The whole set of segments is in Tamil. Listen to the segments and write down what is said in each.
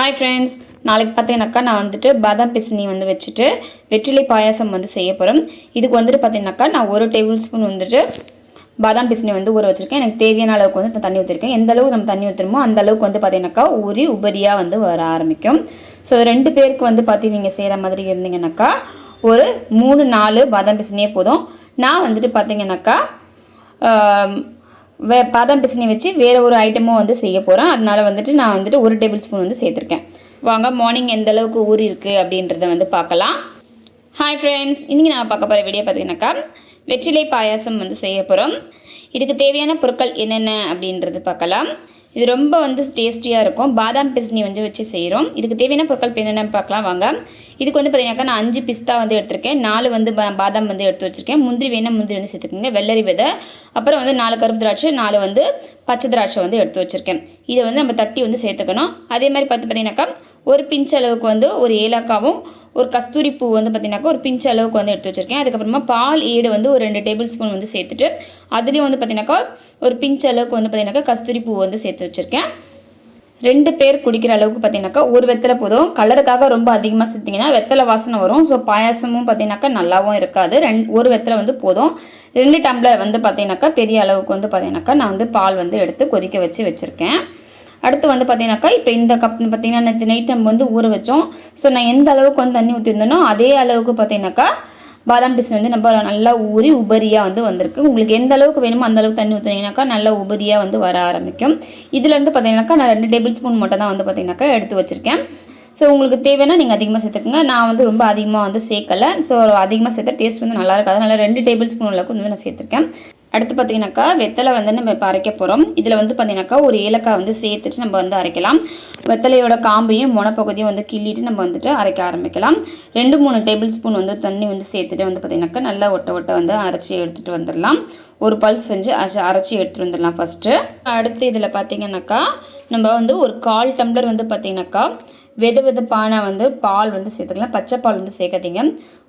ஹாய் ஃப்ரெண்ட்ஸ் நாளைக்கு பார்த்தீங்கன்னாக்கா நான் வந்துட்டு பாதாம் பிசினி வந்து வச்சுட்டு வெற்றிலை பாயாசம் வந்து செய்ய போகிறோம் இதுக்கு வந்துட்டு பார்த்தீங்கன்னாக்கா நான் ஒரு டேபிள் ஸ்பூன் வந்துட்டு பாதாம் பிசினி வந்து ஊற வச்சுருக்கேன். எனக்கு தேவையான அளவுக்கு வந்து தண்ணி ஊற்றிருக்கேன் எந்த அளவுக்கு நம்ம தண்ணி ஊற்றுறோமோ அந்த அளவுக்கு வந்து பார்த்தீங்கன்னாக்கா ஊறி உபரியாக வந்து வர ஆரம்பிக்கும். ஸோ ரெண்டு பேருக்கு வந்து பார்த்து நீங்கள் செய்கிற மாதிரி இருந்தீங்கன்னாக்கா ஒரு மூணு நாலு பாதாம் பிசினியே போதும். நான் வந்துட்டு பார்த்தீங்கன்னாக்கா வே பாதாம் பிசினி வச்சு வேறு ஒரு ஐட்டமும் வந்து செய்ய போகிறேன் அதனால் வந்துட்டு நான் வந்துட்டு ஒரு டேபிள் ஸ்பூன் வந்து சேர்த்துருக்கேன். வாங்க மார்னிங் எந்த அளவுக்கு ஊறி இருக்குது அப்படின்றத வந்து பார்க்கலாம். ஹாய் ஃப்ரெண்ட்ஸ் இன்றைக்கி நான் பார்க்க போகிற வீடியோ பார்த்தீங்கன்னாக்கா வெற்றிலை பாயாசம் வந்து செய்ய போகிறோம் இதுக்கு தேவையான பொருட்கள் என்னென்ன அப்படின்றது பார்க்கலாம். இது ரொம்ப வந்து டேஸ்டியாக இருக்கும். பாதாம் பிஸ்னி வந்து வச்சு செய்கிறோம் இதுக்கு தேவையான பொருட்கள் என்னென்னு பார்க்கலாம் வாங்க. இதுக்கு வந்து பார்த்தீங்கன்னாக்கா நான் அஞ்சு பிஸ்தா வந்து எடுத்திருக்கேன். நாலு வந்து பா- பாதாம் வந்து எடுத்து வச்சுருக்கேன். முந்திரி வேணால் முந்திரி வந்து சேர்த்துக்கோங்க. வெள்ளரி விதை. அப்புறம் வந்து நாலு கருப்பு திராட்சை நாலு வந்து பச்சை திராட்சை வந்து எடுத்து வச்சுருக்கேன். இதை வந்து நம்ம தட்டி வந்து சேர்த்துக்கணும். அதே மாதிரி பார்த்து பார்த்தீங்கன்னாக்கா ஒரு பிஞ்ச் அளவுக்கு வந்து ஒரு ஏலக்காவும் ஒரு கஸ்தூரி பூ வந்து பார்த்தீங்கன்னாக்கா ஒரு பிஞ்ச் அளவுக்கு வந்து எடுத்து வச்சுருக்கேன். அதுக்கப்புறமா பால் ஈடு வந்து ஒரு ரெண்டு டேபிள் ஸ்பூன் வந்து சேர்த்துட்டு அதுலேயும் வந்து பார்த்தீங்கன்னாக்கா ஒரு பிஞ்ச் அளவுக்கு வந்து பார்த்தீங்கன்னாக்கா கஸ்தூரி பூ வந்து சேர்த்து வச்சுருக்கேன். ரெண்டு பேர் குடிக்கிற அளவுக்கு பார்த்தீங்கன்னாக்கா ஒரு வெத்தலை போதும். கலருக்காக ரொம்ப அதிகமாக சேர்த்திங்கன்னா வெத்தலை வாசனை வரும். ஸோ பாயாசமும் பார்த்தீங்கன்னாக்கா நல்லாவும் இருக்காது. ரெண் ஒரு வெத்தலை வந்து போதும். ரெண்டு டம்ளர் வந்து பார்த்தீங்கன்னாக்கா பெரிய அளவுக்கு வந்து பார்த்தீங்கன்னாக்கா நான் வந்து பால் வந்து எடுத்து கொதிக்க வச்சு வச்சுருக்கேன். அடுத்து வந்து பார்த்தீங்கன்னாக்கா இப்போ இந்த கப் பார்த்தீங்கன்னா நேற்று நைட் நம்ம வந்து ஊற வச்சோம். ஸோ நான் எந்த அளவுக்கு வந்து தண்ணி ஊற்றிருந்தேனோ அதே அளவுக்கு பார்த்தீங்கன்னாக்கா பாதாம் பிசின் வந்து நம்ம நல்லா ஊறி உபரியாக வந்து வந்திருக்கு. உங்களுக்கு எந்த அளவுக்கு வேணுமோ அந்த அளவுக்கு தண்ணி ஊற்றுனீங்கன்னாக்கா நல்லா உபரியாக வந்து வர ஆரம்பிக்கும். இதுலேருந்து பார்த்தீங்கன்னாக்கா நான் ரெண்டு டேபிள் ஸ்பூன் மட்டும் தான் வந்து பார்த்தீங்கன்னாக்கா எடுத்து வச்சுருக்கேன். ஸோ உங்களுக்கு தேவைன்னா நீங்கள் அதிகமாக சேர்த்துக்கோங்க. நான் வந்து ரொம்ப அதிகமாக வந்து சேர்க்கலை. ஸோ அதிகமாக சேர்த்தா டேஸ்ட் வந்து நல்லா இருக்காது. அதனால் ரெண்டு டேபிள் ஸ்பூன் அளவுக்கு வந்து நான் சேர்த்துருக்கேன். அடுத்து பார்த்தீங்கன்னாக்கா வெத்தலை வந்து நம்ம இப்போ அரைக்க போகிறோம் இதில் வந்து பார்த்தீங்கன்னாக்கா ஒரு ஏலக்காய் வந்து சேர்த்துட்டு நம்ம வந்து அரைக்கலாம். வெத்தலையோட காம்பையும் முனப்பகுதியும் வந்து கிள்ளிட்டு நம்ம வந்துட்டு அரைக்க ஆரம்பிக்கலாம். ரெண்டு மூணு டேபிள் ஸ்பூன் வந்து தண்ணி வந்து சேர்த்துட்டு வந்து பார்த்தீங்கன்னாக்கா நல்லா ஒட்ட ஒட்ட வந்து அரைச்சி எடுத்துகிட்டு வந்துடலாம். ஒரு பல்ஸ் வந்து அரைச்சி அரைச்சி எடுத்துகிட்டு வந்துடலாம் ஃபஸ்ட்டு அடுத்து இதில் பார்த்தீங்கன்னாக்கா நம்ம வந்து ஒரு கால் டம்ளர் வந்து பார்த்தீங்கன்னாக்கா வெது வெதுப்பான வந்து பால் வந்து சேர்த்துக்கலாம். பச்சை பால் வந்து சேர்க்காதீங்க.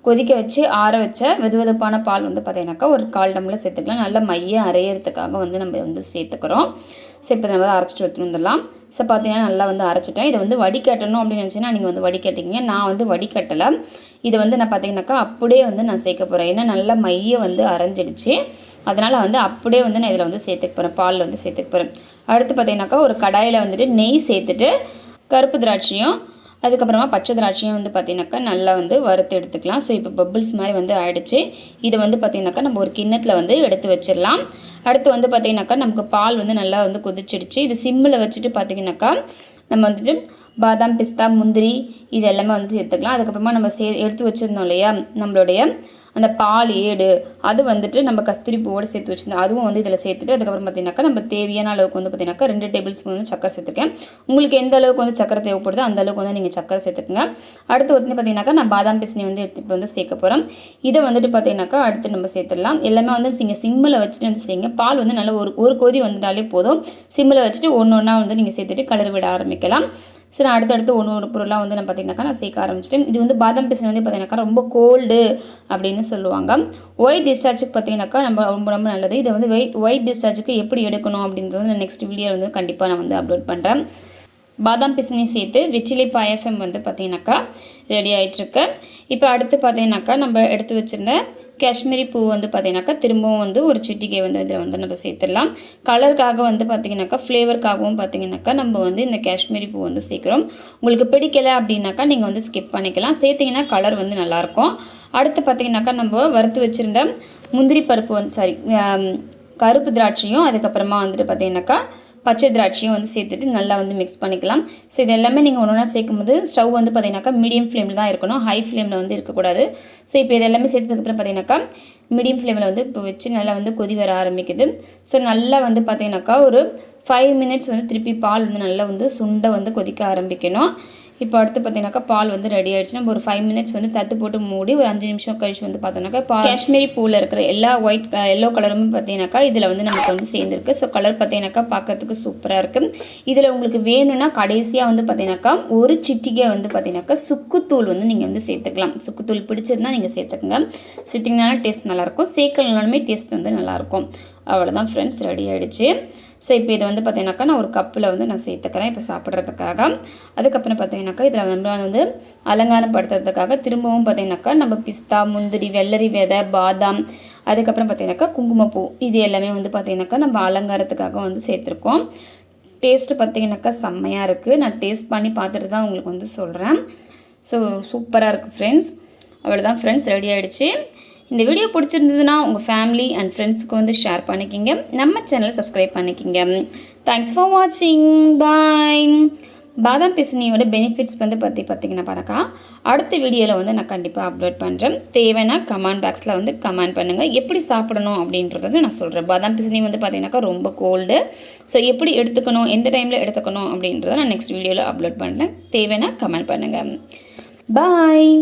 கொதிக்க வச்சு ஆற வச்ச வெது வெதுப்பான பால் வந்து பார்த்தீங்கன்னாக்கா ஒரு கால் டம்ளர் சேர்த்துக்கலாம். நல்லா மைய அரையிறதுக்காக வந்து நம்ம வந்து சேர்த்துக்கிறோம். ஸோ இப்போ நம்ம அரைச்சிட்டு எடுத்துகிட்டு வந்துடலாம். ஸோ பார்த்தீங்கன்னா நல்லா வந்து அரைச்சிட்டேன். இதை வந்து வடிகட்டணும் அப்படின்னு நினச்சின்னா நீங்கள் வந்து வடிகட்டிங்க நான் வந்து வடிகட்டலை. இதை வந்து நான் பார்த்தீங்கன்னாக்கா அப்படியே வந்து நான் சேர்க்க போகிறேன் ஏன்னா நல்லா மைய வந்து அரைஞ்சிடுச்சு. அதனால் வந்து அப்படியே வந்து நான் இதில் வந்து சேர்த்துக்க போகிறேன் பால் வந்து சேர்த்துக்க போகிறேன் அடுத்து பார்த்தீங்கன்னாக்கா ஒரு கடாயில் வந்துட்டு நெய் சேர்த்துட்டு கருப்பு திராட்சையும் அதுக்கப்புறமா பச்சை திராட்சையும் வந்து பார்த்தீங்கன்னாக்கா நல்லா வந்து வறுத்து எடுத்துக்கலாம். ஸோ இப்போ பபிள்ஸ் மாதிரி வந்து ஆயிடுச்சு. இதை வந்து பார்த்திங்கனாக்கா நம்ம ஒரு கிண்ணத்தில் வந்து எடுத்து வச்சிடலாம். அடுத்து வந்து பார்த்தீங்கன்னாக்கா நமக்கு பால் வந்து நல்லா வந்து கொதிச்சிடுச்சு. இது சிம்மில் வச்சுட்டு பார்த்திங்கனாக்கா நம்ம வந்துட்டு பாதாம் பிஸ்தா முந்திரி இது எல்லாமே வந்து சேர்த்துக்கலாம். அதுக்கப்புறமா நம்ம சே எடுத்து வச்சுருந்தோம் இல்லையா? நம்மளுடைய அந்த பால் ஏடு அது வந்துட்டு நம்ம கஸ்தூரி பூவோடு சேர்த்து வச்சுருந்தோம் அதுவும் வந்து இதில் சேர்த்துட்டு அதுக்கப்புறம் பார்த்தீங்கன்னாக்கா நம்ம தேவையான அளவுக்கு வந்து பார்த்தீங்கன்னாக்கா ரெண்டு டேபிள் ஸ்பூன் வந்து சக்கரை சேர்த்துருக்கேன். உங்களுக்கு எந்த அளவுக்கு வந்து சக்கரை தேவைப்படுதோ அந்த அளவுக்கு வந்து நீங்கள் சக்கரை சேர்த்துக்கோங்க. அடுத்து வந்து பார்த்தீங்கன்னாக்கா நான் பாதாம் பிசினி வந்து எடுத்து இப்போ வந்து சேர்க்க போகிறோம் இதை வந்துட்டு பார்த்தீங்கன்னாக்கா அடுத்து நம்ம சேர்த்துடலாம். எல்லாமே வந்து நீங்கள் சிம்மில் வச்சுட்டு வந்து செய்யுங்க. பால் வந்து நல்லா ஒரு ஒரு கொதி வந்துட்டாலே போதும். சிம்மில் வச்சுட்டு ஒன்று ஒன்றா வந்து நீங்கள் சேர்த்துட்டு கலர் விட ஆரம்பிக்கலாம். ஸோ நான் அடுத்தடுத்து ஒன்று ஒரு பொருளாக வந்து நான் பார்த்தீங்கன்னாக்கா நான் சேர்க்க ஆரம்பிச்சிட்டேன். இது வந்து பாதாம் பிசின் வந்து பார்த்தீங்கன்னாக்கா ரொம்ப கோல்டு அப்படின்னு சொல்லுவாங்க. ஒயிட் டிஸ்சார்ஜுக்கு பார்த்தீங்கன்னாக்கா நம்ம ரொம்ப ரொம்ப நல்லது. இதை வந்து வெயிட் ஒயிட் டிஸ்சார்ஜுக்கு எப்படி எடுக்கணும் அப்படின்றது நான் நெக்ஸ்ட் வீடியோ வந்து கண்டிப்பாக நான் வந்து அப்லோட் பண்ணுறேன் பாதாம் பிசினி சேர்த்து வெற்றிலை பாயாசம் வந்து பார்த்தீங்கன்னாக்கா ரெடி ஆகிட்டுருக்கு இப்போ அடுத்து பார்த்தீங்கன்னாக்கா நம்ம எடுத்து வச்சுருந்த காஷ்மீரி பூ வந்து பார்த்தீங்கன்னாக்கா திரும்பவும் வந்து ஒரு சிட்டிகை வந்து இதில் வந்து நம்ம சேர்த்துடலாம். கலருக்காக வந்து பார்த்தீங்கன்னாக்கா ஃப்ளேவருக்காகவும் பார்த்தீங்கன்னாக்கா நம்ம வந்து இந்த காஷ்மீரி பூ வந்து சேர்க்குறோம். உங்களுக்கு பிடிக்கலை அப்படின்னாக்கா நீங்கள் வந்து ஸ்கிப் பண்ணிக்கலாம். சேர்த்திங்கன்னா கலர் வந்து நல்லாயிருக்கும். அடுத்து பார்த்தீங்கன்னாக்கா நம்ம வறுத்து வச்சுருந்த முந்திரி பருப்பு வந்து சாரி கருப்பு திராட்சையும் அதுக்கப்புறமா வந்துட்டு பார்த்தீங்கன்னாக்கா பச்சை திராட்சையும் வந்து சேர்த்துட்டு நல்லா வந்து மிக்ஸ் பண்ணிக்கலாம். ஸோ இது எல்லாமே நீங்கள் ஒன்று ஒன்றா சேர்க்கும் போது ஸ்டவ் வந்து பார்த்தீங்கன்னாக்கா மீடியம் ஃப்ளேமில் தான் இருக்கணும். ஹை ஃப்ளேமில் வந்து இருக்கக்கூடாது ஸோ இப்போ இது எல்லாமே சேர்த்ததுக்கப்புறம் பார்த்தீங்கன்னாக்கா மீடியம் ஃப்ளேமில் வந்து இப்போ வச்சு நல்லா வந்து கொதி வர ஆரம்பிக்குது. ஸோ நல்லா வந்து பார்த்தீங்கன்னாக்கா ஒரு ஃபைவ் மினிட்ஸ் வந்து திருப்பி பால் வந்து நல்லா வந்து சுண்டை வந்து கொதிக்க ஆரம்பிக்கணும். இப்போ அடுத்து பார்த்தீங்கன்னாக்கா பால் வந்து ரெடி ஆயிடுச்சு. நம்ம ஒரு ஃபைவ் மினிட்ஸ் வந்து தத்து போட்டு மூடி ஒரு அஞ்சு நிமிஷம் கழிச்சு வந்து பார்த்தோம்னாக்கா பா காஷ்மீரி பூவில் இருக்கிற எல்லா ஒயிட் எல்லோ கலருமே பார்த்தீங்கன்னாக்கா இதில் வந்து நமக்கு வந்து சேர்ந்துருக்கு. ஸோ கலர் பார்த்தீங்கன்னாக்கா பார்க்கறதுக்கு சூப்பராக இருக்குது இதில் உங்களுக்கு வேணும்னா கடைசியாக வந்து பார்த்தீங்கன்னாக்கா ஒரு சிட்டிகை வந்து பார்த்தீங்கன்னாக்கா சுக்குத்தூள் வந்து நீங்கள் வந்து சேர்த்துக்கலாம். சுக்குத்தூள் பிடிச்சதுன்னா நீங்கள் சேர்த்துக்கங்க. சேர்த்திங்கனாலும் டேஸ்ட் நல்லாயிருக்கும். சேர்க்கலனாலுமே டேஸ்ட் வந்து நல்லாயிருக்கும். அவ்வளோதான் ஃப்ரெண்ட்ஸ் ரெடி ஆகிடுச்சு ஸோ இப்போ இது வந்து பார்த்தீங்கன்னாக்கா நான் ஒரு கப்பில் வந்து நான் சேர்த்துக்கிறேன். இப்போ சாப்பிட்றதுக்காக. அதுக்கப்புறம் பார்த்தீங்கன்னாக்கா இதில் நம்ம வந்து அலங்காரப்படுத்துறதுக்காக திரும்பவும் பார்த்தீங்கன்னாக்கா நம்ம பிஸ்தா முந்திரி வெள்ளரி விதை பாதாம் அதுக்கப்புறம் பார்த்தீங்கன்னாக்கா குங்குமப்பூ இது எல்லாமே வந்து பார்த்தீங்கன்னாக்கா நம்ம அலங்காரத்துக்காக வந்து சேர்த்துருக்கோம். டேஸ்ட்டு பார்த்தீங்கன்னாக்கா செம்மையாக இருக்குது நான் டேஸ்ட் பண்ணி பார்த்துட்டு தான் உங்களுக்கு வந்து சொல்கிறேன் ஸோ சூப்பராக இருக்குது ஃப்ரெண்ட்ஸ் அவ்வளோதான் ஃப்ரெண்ட்ஸ் ரெடி ஆகிடுச்சு இந்த வீடியோ பிடிச்சிருந்ததுன்னா உங்கள் ஃபேமிலி அண்ட் ஃப்ரெண்ட்ஸ்க்கு வந்து ஷேர் பண்ணிக்கிங்க. நம்ம சேனலை சப்ஸ்கிரைப் பண்ணிக்கிங்க. தேங்க்ஸ் ஃபார் வாட்சிங் பாய் பாதாம் பிசினியோட பெனிஃபிட்ஸ் வந்து பற்றி பார்த்தீங்கன்னா பாருக்கா. அடுத்த வீடியோவில் வந்து நான் கண்டிப்பாக அப்லோட் பண்ணுறேன் தேவைன்னா கமெண்ட் பாக்ஸில் வந்து கமெண்ட் பண்ணுங்கள் எப்படி சாப்பிடணும் அப்படின்றத நான் சொல்கிறேன் பாதாம் பிசினி வந்து பார்த்தீங்கன்னாக்கா ரொம்ப கோல்டு ஸோ எப்படி எடுத்துக்கணும் எந்த டைமில் எடுத்துக்கணும் அப்படின்றத நான் நெக்ஸ்ட் வீடியோவில் அப்லோட் பண்ணுறேன் தேவைன்னா கமெண்ட் பண்ணுங்கள் பாய்